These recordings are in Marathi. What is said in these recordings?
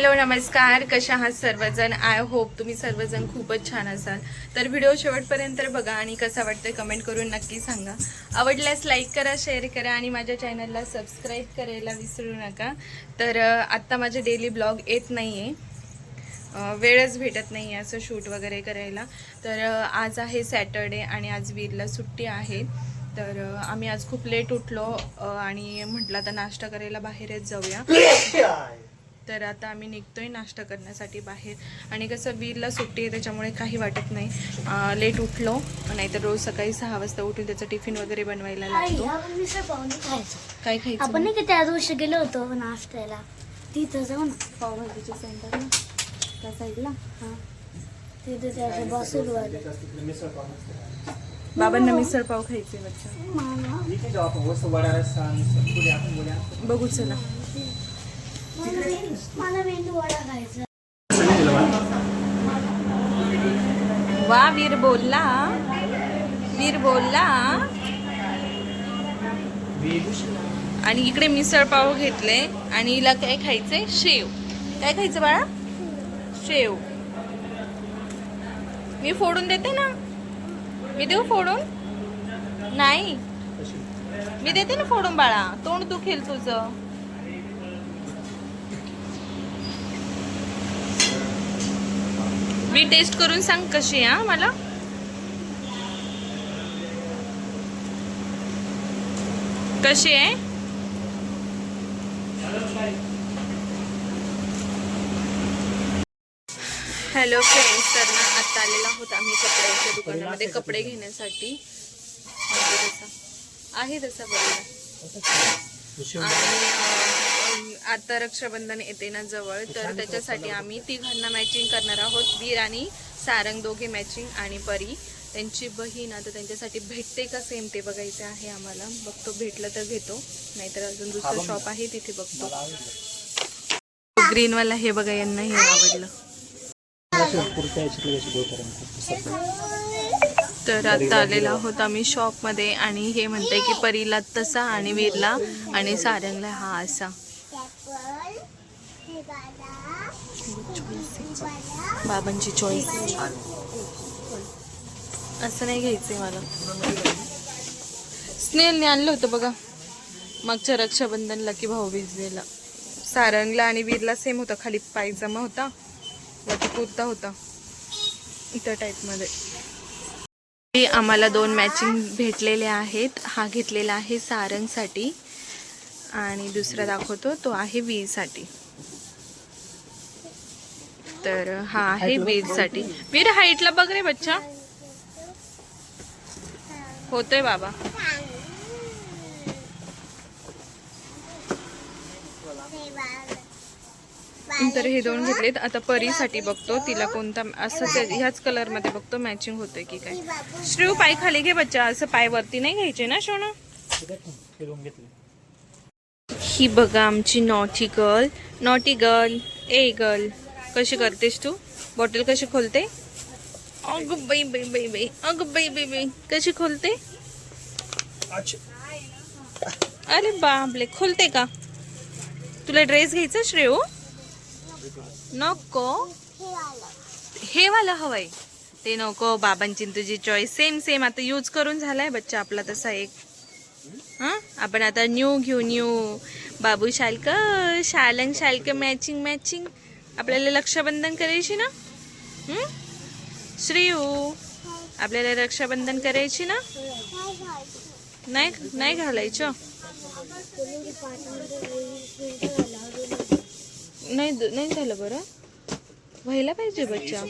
हॅलो नमस्कार. कशा आहात सर्वजण? आय होप तुम्ही सर्वजण खूपच छान असाल. तर व्हिडिओ शेवटपर्यंत बघा आणि कसा वाटतं कमेंट करून नक्की सांगा. आवडल्यास लाईक करा शेअर करा आणि माझ्या चॅनलला सबस्क्राईब करायला विसरू नका. तर आत्ता माझे डेली ब्लॉग येत नाही आहे वेळच भेटत नाही आहे असं शूट वगैरे करायला. तर आज आहे सॅटर्डे आणि आज वीरला सुट्टी आहे. तर आम्ही आज खूप लेट उठलो आणि म्हटलं आता नाश्ता करायला बाहेरच जाऊया. तर आता आम्ही निघतोय नाश्ता करण्यासाठी बाहेर. आणि कसं वीरला सुट्टी आहे त्याच्यामुळे काही वाटत नाही. लेट उठलो. नाहीतर रोज सकाळी सहा वाजता उठून त्याचा टिफिन वगैरे बनवायला लागतो. काय खायचं? आपण नाही का त्या दिवशी गेलो होतो नाश्त्याला? तिथं जाऊ ना पावभाजीच्या सेंटर त्या साईडला हा. तिथे त्याचं बसून बाबांना मिसळ पाव खायचे बच्चा बघू चला. वा वीर बोलला. वीर बोलला. आणि इकडे मिसळ पाव घेतले. आणि हिला काय खायचंय? शेव. काय खायचं बाळा? शेव. मी फोडून देते ना. मी देऊ फोडून? नाही. मी देते ना फोडून बाळा. तोंड दुखेल तुझं. मी टेस्ट करून सांग कशी आहे हा मला. कशी आहे? हॅलो फ्रेंड्स तर ना आता आलेला आहोत आम्ही कपड्याच्या दुकानामध्ये कपडे घेण्यासाठी. आहे तसा बरोबर. आणि आता रक्षाबंधन येते ना जवळ तर त्याच्यासाठी आम्ही तिघांना मॅचिंग करणार आहोत. वीर आणि सारंग दोघे मॅचिंग आणि परी. त्यांची बहीण आता त्यांच्यासाठी भेटते का सेम ते बघायचे आहे आम्हाला. बघतो भेटलं तर घेतो. नाहीतर अजून दुसरं शॉप आहे तिथे बघतो. ग्रीनवाला हे बघा यांना हे आवडलं पुढच्या याच्यातलं याची गोळ करायचं. तर आता आलेला आहोत आम्ही शॉपमध्ये आणि हे म्हणते की परीला तसा आणि वीरला आणि सारंगला हा असा. बाबांची चॉईस असं नाही घ्यायचंय मला. स्नेहलने आणलं होतं बघा. मागच्या रक्षाबंधनला की भाऊ भाऊबीजेला सारंगला आणि वीरला सेम होता. खाली पायजमा होता. वरती कुर्ता होता. इतर टाईपमध्ये आम्हाला दोन मॅचिंग भेटलेले आहेत. हा घेतलेला आहे सारंगसाठी. आणि दुसरा दाखवतो तो आहे वीरसाठी. तर हा आहे वीरसाठी. वीर हाईटला बघ रे बच्चा. होतोय बाबा. तर हे दोन घेतलेत. आता परीसाठी बघतो तिला कोणता असं ते ह्याच कलरमध्ये बघतो मॅचिंग होतोय की काय. श्रीव पाय खाली घे बच्चा असं पाय वरती नाही घ्यायचे ना शोना ही बघा आमची नॉटी गर्ल नॉटी गर्ल ए गर्ल कशी करतेस तू? बॉटल कशी खोलते? अग बाई बाई बाई बाई. अग बाई बाई बाई. कशी खोलते? अरे बाबले खोलते का? तुला ड्रेस घ्यायचा श्रेयू नको. हे वाला हवंय. ते नको बाबांची तुझी चॉईस सेम सेम आता यूज करून झालाय बच्चा आपला तसा एक. हां? आपण आता न्यू घेऊ न्यू बाबू शालक शालंग शालक मॅचिंग मॅचिंग आपल्याला रक्षाबंधन करायची ना? श्रीयू आपल्याला रक्षाबंधन करायची ना? नाही नाही घालायचं. नाही नाही झालं बरं. व्हायला पाहिजे बच्चा.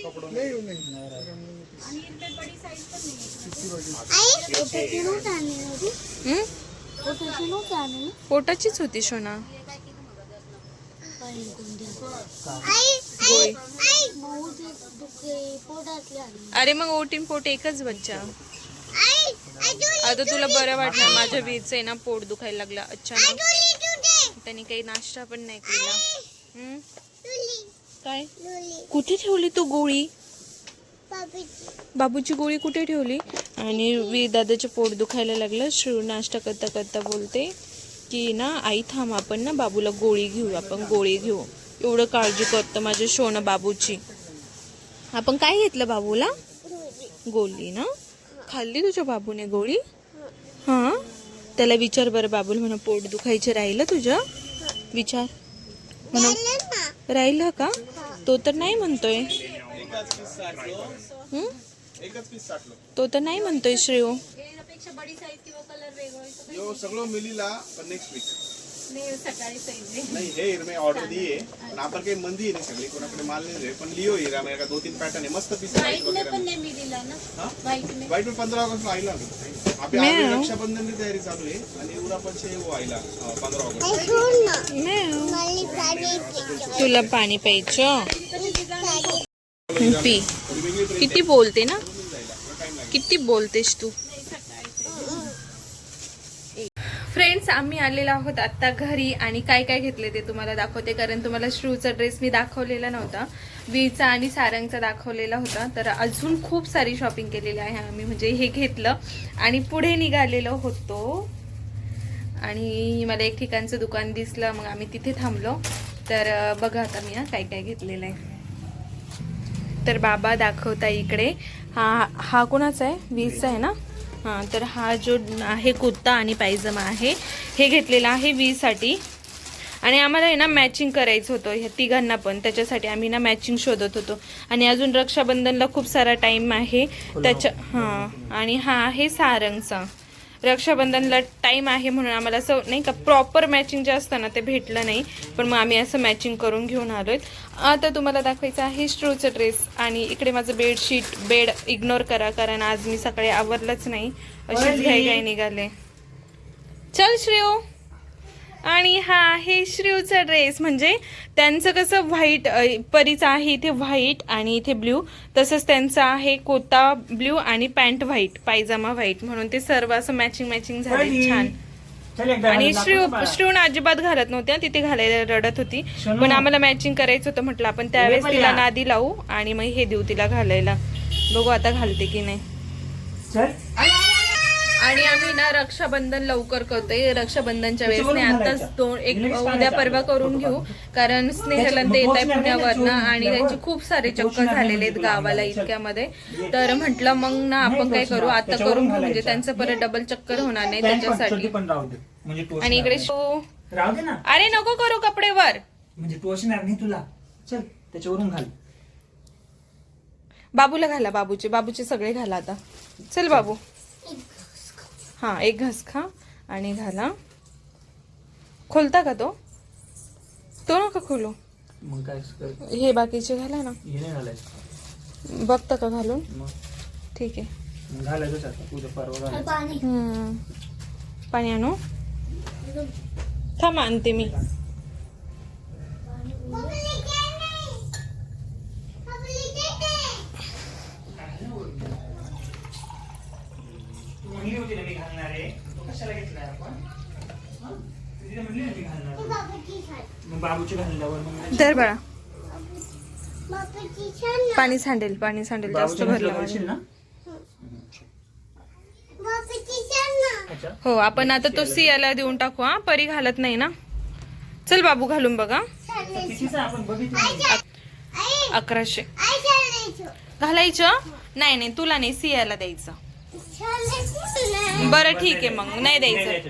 पोटाचीच होती शोना. अरे मग ओटीन पोट एकच बच्चा. आता तुला बरं वाटणार माझ्या वीरचं आहे ना पोट दुखायला लागला. अचानक. त्याने काही नाश्ता पण नाही केला. काय? कुठे ठेवली तू गोळी? बाबूची. गोळी कुठे ठेवली? आणि वीर दादाचे पोट दुखायला लागलं. श्रीव नाश्ता करता करता बोलते की ना आई थांब आपण ना बाबूला गोळी घेऊ आपण गोळी घेऊ. एवढं काळजी करतं माझ्या शोन बाबूची. आपण काय घेतलं बाबूला? गोळी. ना? खाल्ली तुझ्या बाबूने गोळी? हां? त्याला विचार बरं बाबूला म्हणा पोट दुखायचं राहिलं तुझं? विचार. म्हणा राहिलं का? तो तर नाही म्हणतोय. हं? तो तर नाही म्हणतोय श्रेयो. जो सगळं मिलीला पण नेक्स्ट वीक नाही हे हिरे मी ऑर्डर दिए। पण आपण काही मंदी आहे नाही सगळी कोणाकडे माल नाही रे पण लिओ हिरा मेरे का दो तीन पैटर्न है मस्त पीस वाइट में पंद्रह अगस्त को आईला अभी मैं आगे हूँ। रक्षाबंधन की तयारी चालू आहे आणि उरा पण वो आईला पंधरा ऑगस्ट म्याव. तुला पाणी प्यायचं पी किती बोलते ना? किती बोलतेस तू? फ्रेंड्स आम्ही आलेलो आहोत आत्ता घरी आणि काय काय घेतले ते तुम्हाला दाखवते कारण तुम्हाला श्रूचा ड्रेस मी दाखवलेला नव्हता. वीचा आणि सारंगचा दाखवलेला होता. तर अजून खूप सारी शॉपिंग केलेली आहे आम्ही. म्हणजे हे घेतलं आणि पुढे निघालेलो होतो. आणि मला एक ठिकाणचं दुकान दिसलं मग आम्ही तिथे थांबलो. तर बघा आता मी काय काय घेतलेलं आहे. तर बाबा दाखवता इकडे. हा हा कोणाचा आहे? वीसचा आहे ना? हां तर हा जो आहे कुर्ता आणि पायजमा आहे हे घेतलेला आहे वीसाठी आणि आम्हाला आहे ना मॅचिंग करायचं होतं ह्या तिघांना पण. त्याच्यासाठी आम्ही ना मॅचिंग शोधत होतो. आणि अजून रक्षाबंधनला खूप सारा टाईम आहे. त्याच्या हां आणि हा आहे सारंगचा. रक्षाबंधनला टाईम आहे म्हणून आम्हाला असं नाही का प्रॉपर मॅचिंग जे असतं ना ते भेटलं नाही. पण मग आम्ही असं मॅचिंग करून घेऊन आलोय. आता तुम्हाला दाखवायचं आहे स्ट्रोचं ड्रेस आणि इकडे माझं बेडशीट बेड इग्नोर करा कारण आज मी सकाळी आवरलंच नाही. अशीच घाई घाई निघाले. चल श्रेयो. आणि हा आहे श्रीवचा ड्रेस. म्हणजे त्यांचं कसं व्हाईट परीचं आहे इथे व्हाईट आणि इथे ब्ल्यू. तसंच त्यांचं आहे कोता ब्ल्यू आणि पॅन्ट व्हाईट पायजामा व्हाईट. म्हणून ते सर्व असं मॅचिंग मॅचिंग झाले. छान. आणि श्रीव. श्रीवून अजिबात घालत नव्हत्या तिथे घालायला रडत होती. पण आम्हाला मॅचिंग करायचं होतं म्हटलं आपण त्यावेळेस तिला. नादी लावू आणि मग हे देऊ तिला घालायला. बघू आता घालते की नाही. आणि आम्ही ना रक्षाबंधन लवकर करतोय. रक्षाबंधनच्या वेळेस नाही आताच. दोन एक उद्या परवा करून घेऊ. कारण स्नेहला ते येत आहे पुण्यावर ना आणि त्यांचे खूप सारे चक्कर झालेले आहेत गावाला इतक्यामध्ये. तर म्हटलं मग ना आपण काय करू? आता करून घेऊ. म्हणजे त्यांचं परत डबल चक्कर होणार नाही त्याच्यासाठी. म्हणजे आणि इकडे. शो. अरे नको करू कपडेवर. म्हणजे टोचणार नाही तुला. चल त्याच्यावरून घाल. बाबूला घाला बाबूचे. बाबूचे सगळे घाला आता. चल बाबू. हा एक घास खा आणि घाला. खोलता का तो? तो नका खोलू. मग काय कर? हे बाकीचे घाला ना. हे नाही घालायचं. बघता का घालून? मग? ठीक आहे. मग घालायचंच आता उद्या परवा घालायचं. पाणी. हम्म. पाणी आणू? थांब आणते मी म्हणली होती ना मी घालणार आहे तो कशाला घेतलाय आपण? हा? बाबूची घालल्यावर तर पाणी सांडेल पाणी सांडेल. जास्त भरलं हो. आपण आता तो सियाला देऊन टाकू हा. परी घालत नाही ना. चल बाबू घालून बघा. अकराशे. घालायचं? नाही नाही. तुला नाही सियाला द्यायचं. बरं ठीक आहे मग. नाही द्यायचं.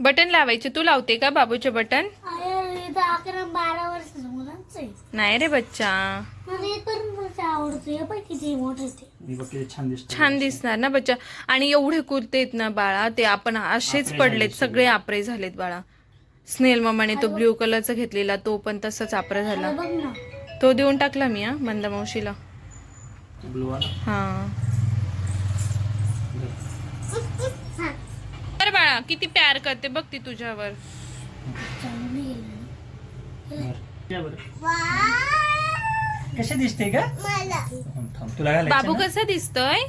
बटन लावायचे. तू लावते का बाबूचे बटन? अकरा बारा वर्ष मुलांच आहे. नाही रे बच्चा. मला एक पण आवडतो. हे पण किती मोठं ते. मी बघ किती छान दिसतो. छान दिसणार ना बच्चा. आणि एवढे कुर्ते आहेत ना बाळा ते आपण असेच आपरे पडलेत. सगळे आपरे झालेत बाळा. स्नेल मामाने तो ब्ल्यू कलरचा घेतलेला तो पण तसाच आपरा झाला. बघ ना. तो देऊन टाकला मी हा मंदा मावशीला ब्लू वाला? हा. तर बाळा किती प्यार करते बघ ती तुझ्यावर. कशी दिसते का. तुला बाबू? कसा दिसतोय?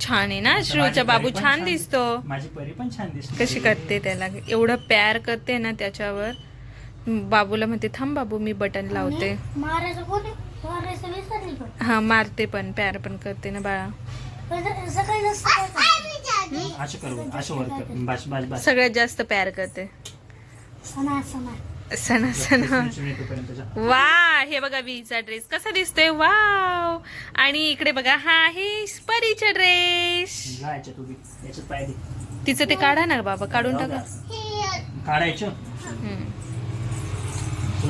छान आहे. ना श्रूचा बाबू छान दिसतो. माझी परी पण छान दिसते. कशी करते त्याला? एवढं प्यार करते ना त्याच्यावर. बाबूला म्हणते थांब बाबू मी बटन लावते. हा मारते पण प्यार पण करते ना बाळा. पण सकाळी जास्त काय करते? असं कर बरं, असं वर कर बस बस बस. सगळ्यात जास्त प्यार करते. सणा सणा सणा सणा इथून येतोपर्यंत जा. वा हे बघा वीचा ड्रेस कसा दिसतोय. वाव. आणि इकडे बघा हा आहे परीचा ड्रेस तिचं ते काढा ना बाबा काढून टाका. काढायचं?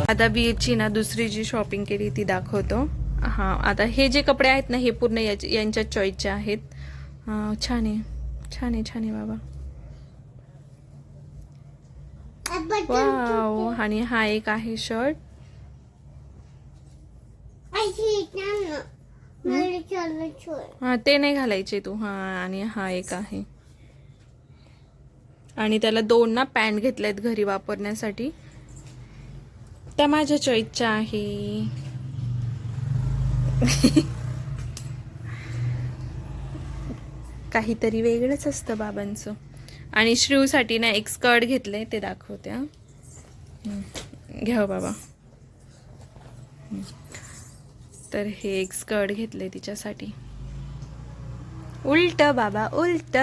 आता बीएची ना दुसरी जी शॉपिंग केली ती दाखवतो. हा आता हे जे कपडे आहेत ना हे पूर्ण याचे- यांच्या चॉईसचे आहेत. छान आहे. छान आहे छान आहे बाबा. वाव आणि हा एक आहे शर्ट हा ते नाही घालायचे तू. हा आणि हा एक आहे. आणि त्याला दोन ना पॅन्ट घेतल्यात घरी वापरण्यासाठी. त्या माझ्या चॉईसच्या आहे. काहीतरी वेगळंच असतं बाबांचं. आणि श्रीवसाठी ना एक स्कर्ट घेतले ते दाखवते घ्या हो बाबा. तर हे एक स्कर्ट घेतले तिच्यासाठी. उलट बाबा उलट.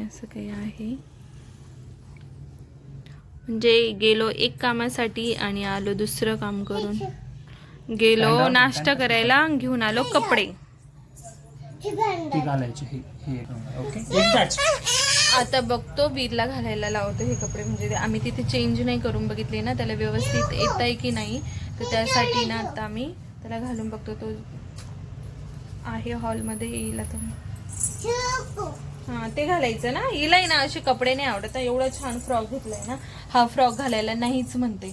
असं काही आहे. म्हणजे गेलो एक कामासाठी आणि आलो दुसरं काम करून. गेलो नाश्ता करायला घेऊन आलो कपडे. ती घालायची हे हे ओके एकदाच आता बघतो वीरला घालायला लावतो हे कपडे. म्हणजे आम्ही तिथे चेंज नाही करून बघितले ना त्याला व्यवस्थित येत आहे की नाही तर त्यासाठी ना आता आम्ही त्याला घालून बघतो. तो आहे हॉलमध्ये येईल आता. हा ते घालायचं ना. हिलाही ना असे कपडे नाही आवडत. एवढा छान फ्रॉक घेतलाय ना. हा फ्रॉक घालायला नाहीच म्हणते.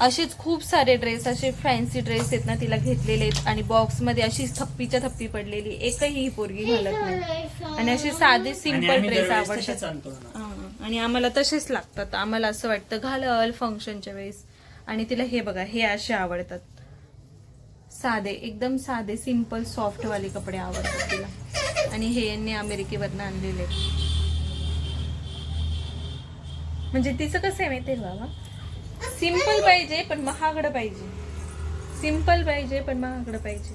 असेच खूप सारे ड्रेस असे फॅन्सी ड्रेस आहेत ना तिला घेतलेले आहेत. आणि बॉक्समध्ये अशी थप्पीच्या थप्पी पडलेली एकही ही पोरगी घालत नाही. आणि असे साधे सिंपल ड्रेस आवडतात. आणि आम्हाला तसेच लागतात. आम्हाला असं वाटतं घालल फंक्शनच्या वेळेस. आणि तिला हे बघा हे असे आवडतात. साधे एकदम साधे सिंपल सॉफ्ट वाले कपडे आवडतात तिला. आणि हे यांनी अमेरिकेवरनं आणलेले. म्हणजे तिचं कसं आहे माहितीये का बाबा? सिंपल पाहिजे पण महागडं पाहिजे. सिंपल पाहिजे पण महागडं पाहिजे.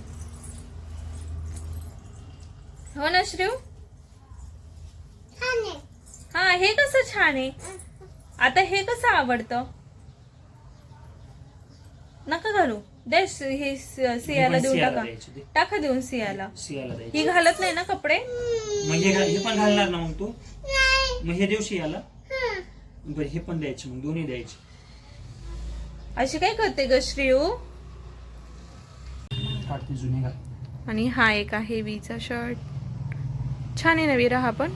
हो ना श्रेव? हा हे कसं छान आहे? आता हे कसं आवडतं? नका घालू. दे हे सियाला देऊन सियाला टाका. टाका देऊन सियाला. ही घालत नाही ना कपडे? हे घाल- हे पण घालणार ना मग तू? मग हे देऊ सियाला? बरं हे पण द्यायचे मग दोन्ही द्यायचे. अशी काय करते ग श्रेयू? घाल. आणि हा एक आहे वीचा शर्ट. छान आहे ना विरा हा पण?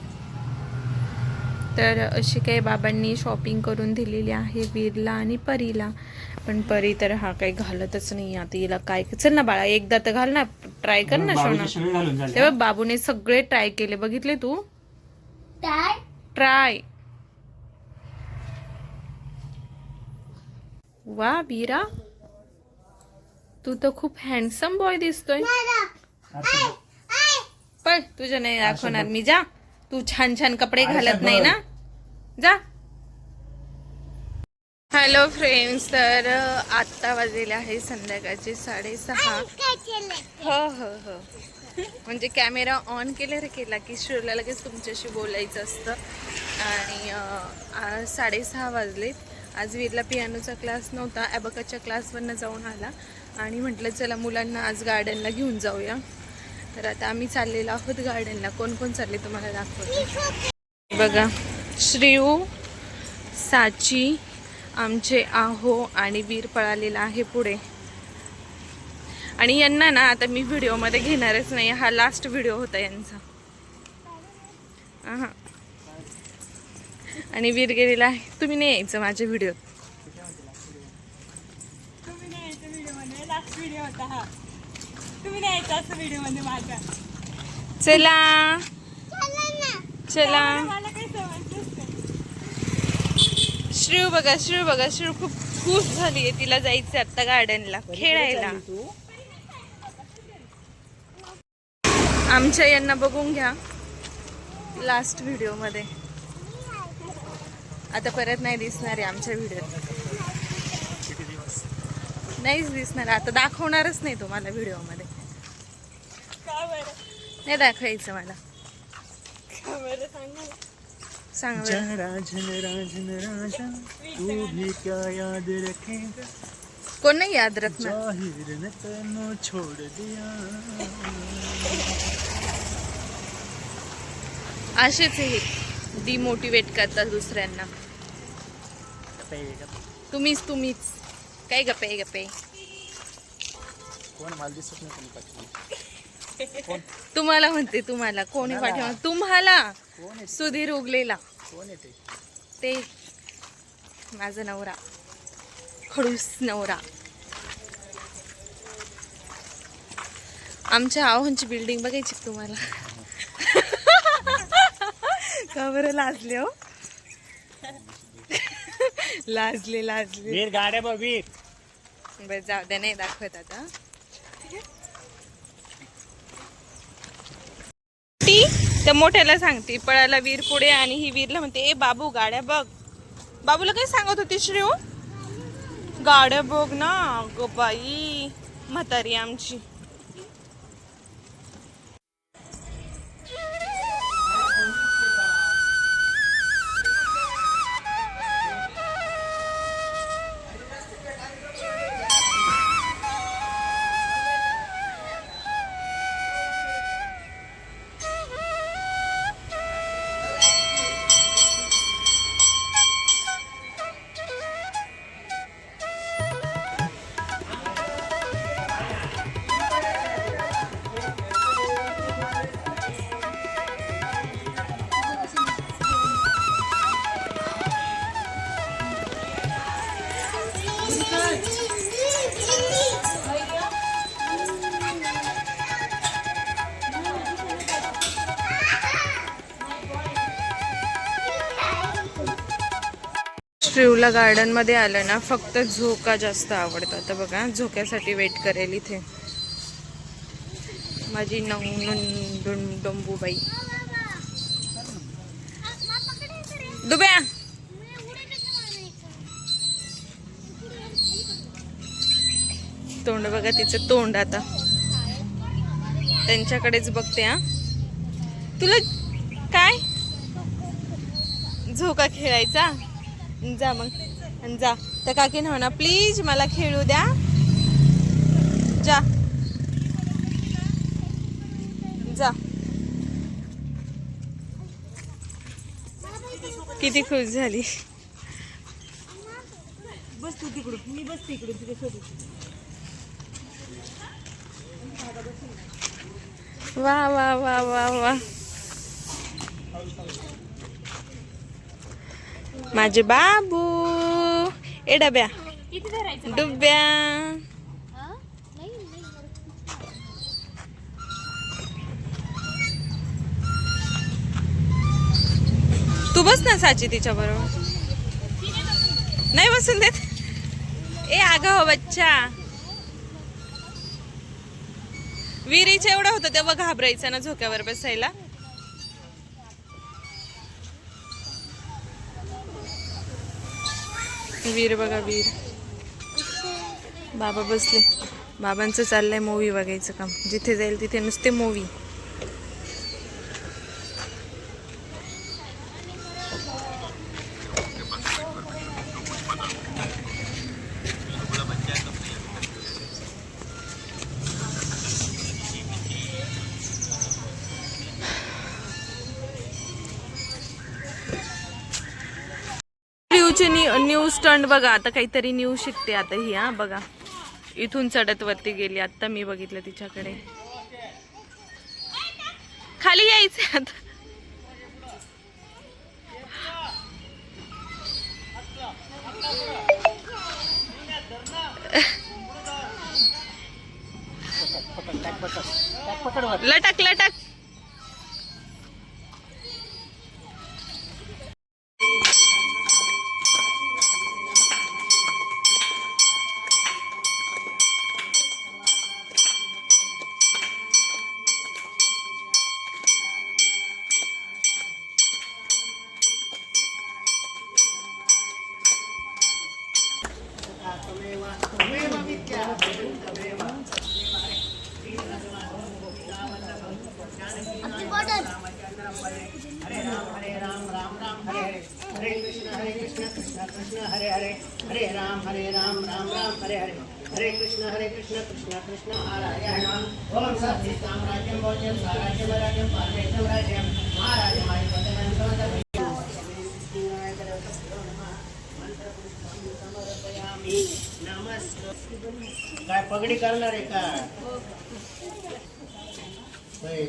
तर अशी काही बाबांनी शॉपिंग करून दिलेली आहे वीरला आणि परीला. पण परी तर हा काही घालतच नाही आता. हिला काय चल ना बाळा एकदा तर घाल ना. ट्राय कर ना शोना. तेव्हा बाबूने सगळे ट्राय केले. बघितले तू? ट्राय वा वीरा. तू तर खूप हँडसम बॉय दिसतोय. पण तुझ्या नाही दाखवणार. मी जा. तू छान छान कपडे घालत नाही. ना? जा. हॅलो फ्रेंड्स तर आत्ता वाजलेले आहे संध्याकाळचे साडेसहा. हो हो हो. म्हणजे कॅमेरा ऑन केला रे केला की शिवला लगेच तुमच्याशी बोलायचं असतं. आणि साडेसहा वाजलेत. आज वीरला पियानोचा क्लास नव्हता ॲबकाच्या क्लासवरनं जाऊन आला. आणि म्हटलं चला मुलांना आज गार्डनला घेऊन जाऊया. तर आता आम्ही चाललेलो आहोत गार्डनला कोण कोण चालले तुम्हाला दाखवतो? बघा श्रीऊ साची आमचे आहो आणि वीर पळालेला आहे पुढे. आणि यांना ना आता मी व्हिडिओमध्ये घेणारच नाही. हा लास्ट व्हिडिओ होता यांचा. हां आणि वीर गेलेला आहे. तुम्ही नाही यायचं माझ्या व्हिडिओत चला. चला श्रीव बघा श्रीव बघा. श्रीव खूप खुश झाली आहे. तिला जायचं आता गार्डनला खेळायला. आमच्या यांना बघून घ्या. लास्ट व्हिडिओमध्ये. आता परत नाही दिसणार आहे आमच्या व्हिडिओत नाहीच दिसणार. आता दाखवणारच नाही तुम्हाला व्हिडिओमध्ये नाही दाखवायचं मला. सांग कोण नाही याद रखणार? जाहिर ने तनो छोड़ दिया. असेच हे. डिमोटिवेट करतात दुसऱ्यांना. तुम्हीच तुम्हीच. काय गप्पे गप्पे? कोण? मला दिसत नाही कोणी पाठी तुम्हाला म्हणते तुम्हाला. कोणी पाठीमा तुम्हाला? सुधीर उगलेला. ते? माझा नवरा. खडूस नवरा. आमच्या आव्हानची बिल्डिंग बघायची तुम्हाला? का बरं लाजले हो. लाजले लाजले. वीर गाड्या बघ वीर. बरं जाऊ द्या नाही दाखवत आता. ती त्या मोठ्याला सांगते पळाला वीर पुढे आणि ही वीरला म्हणते ए बाबू गाड्या बघ. बाबूला काय सांगत होती श्रेव गाड्या बघ ना ग बाई म्हातारी आमची. श्रीवला गार्डनमध्ये आलं ना फक्त झोका जास्त आवडतो. आता बघा झोक्यासाठी वेट करेल इथे. माझी नवून डंबूबाई. दुब्या तोंड बघा तिचं तोंड आता. त्यांच्याकडेच बघते हा. तुला काय? झोका खेळायचा? जा मग. जा. त्या काकी म्हणा प्लीज मला खेळू द्या. जा. जा. किती खुश झाली. बस तू तिकडून. मी बसते इकडून तुझ्या सोबत. वा वा वा वा वा. माझे बाबू. ए डब्या. डुब्या. तू बस ना साची तिच्या बरोबर. नाही बसून देत. ए आगा हो बच्चा. विहिरीचं एवढं होतं तेव्हा घाबरायचं ना झोक्यावर बसायला. वीर बघा वीर. बाबा बसले. बाबांचं चाललंय मूवी बघायचं काम. जिथे जाईल तिथे नुसते मूवी स्टंट बघा आता काहीतरी न्यू शिकते आता ही हा बघा. इथून चढत वरती गेली आता मी बघितलं तिच्याकडे. खाली यायचं आता. लटक लटक. हरे राम हरे राम राम राम हरे हरे हरे कृष्ण हरे कृष्ण कृष्ण कृष्ण हरे हरे हरे राम हरे राम राम राम हरे हरे हरे कृष्ण हरे कृष्ण कृष्ण कृष्ण नारायण ओम सत्य साम्राज्यम भोज्यम साराज्यम राज्यम पारमेश्वरम राज्यम काय पगडी करणार आहे का होय.